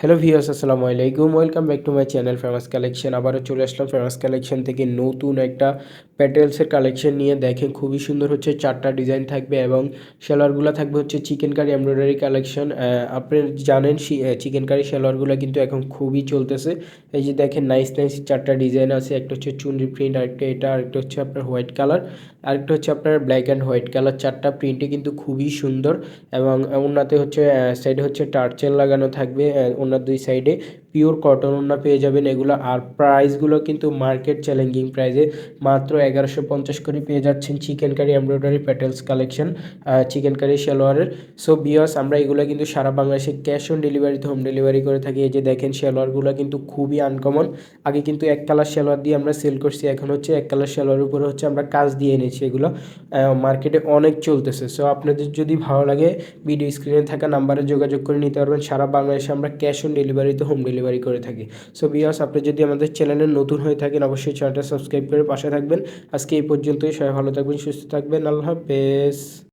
Hello viewers আসসালামু আলাইকুম। Welcome back to my channel famous collection আবারও চলে আসলাম ফেমাস কালেকশন থেকে নতুন একটা প্যাটেলসের কালেকশন নিয়ে। দেখেন, খুবই সুন্দর হচ্ছে, চারটা ডিজাইন থাকবে এবং সেলোয়ারগুলো থাকবে হচ্ছে চিকেন কারি এমব্রয়ডারি কালেকশন আপনি জানেন চিকেন কারি সেলোয়ারগুলো কিন্তু এখন খুবই চলতেছে। এই যে দেখেন নাইস নাইস চারটা ডিজাইন আছে। একটা হচ্ছে চুনরি প্রিন্ট আরেকটা এটা আরেকটা হচ্ছে আপনার হোয়াইট কালার আরেকটা হচ্ছে আপনার ব্ল্যাক অ্যান্ড হোয়াইট কালার চারটা প্রিন্টে কিন্তু খুবই সুন্দর এবং ওনাতে হচ্ছে সাইডে হচ্ছে টার্চেল লাগানো থাকবে। ওনার দুই সাইডে পিওর কটন ওনা পেয়ে যাবেন। এগুলো আর প্রাইসগুলো কিন্তু মার্কেট চ্যালেঞ্জিং প্রাইসে মাত্র এগারোশো পঞ্চাশ করে পেয়ে যাচ্ছেন chikankari embroidery petals collection chikankari সালোয়ারের সো বিয়স আমরা এগুলো কিন্তু সারা বাংলাদেশে ক্যাশ অন ডেলিভারিতে হোম ডেলিভারি করে থাকি। এই যে দেখেন সালোয়ারগুলো কিন্তু খুবই আনকমন আগে কিন্তু এক কালার সালোয়ার দিয়ে আমরা সেল করছি, এখন হচ্ছে এক কালার সালোয়ার উপরে হচ্ছে আমরা কাজ দিয়ে এনেছি এগুলো। মার্কেটে অনেক চলতেছে। সো আপনাদের যদি ভালো লাগে ভিডিও স্ক্রিনে থাকা নাম্বারে যোগাযোগ করে নিতে পারবেন। সারা বাংলাদেশে আমরা ক্যাশ অন ডেলিভারিতে হোম ডেলিভারি করে থাকি। সো বিয়াস আপনি যদি আমাদের চ্যানেলে নতুন হয়ে থাকেন, অবশ্যই চ্যানেলটা সাবস্ক্রাইব করে পাশে থাকবেন। আজকে এই পর্যন্তই, সবাই ভালো থাকবেন, সুস্থ থাকবেন, আল্লাহ হাফেজ।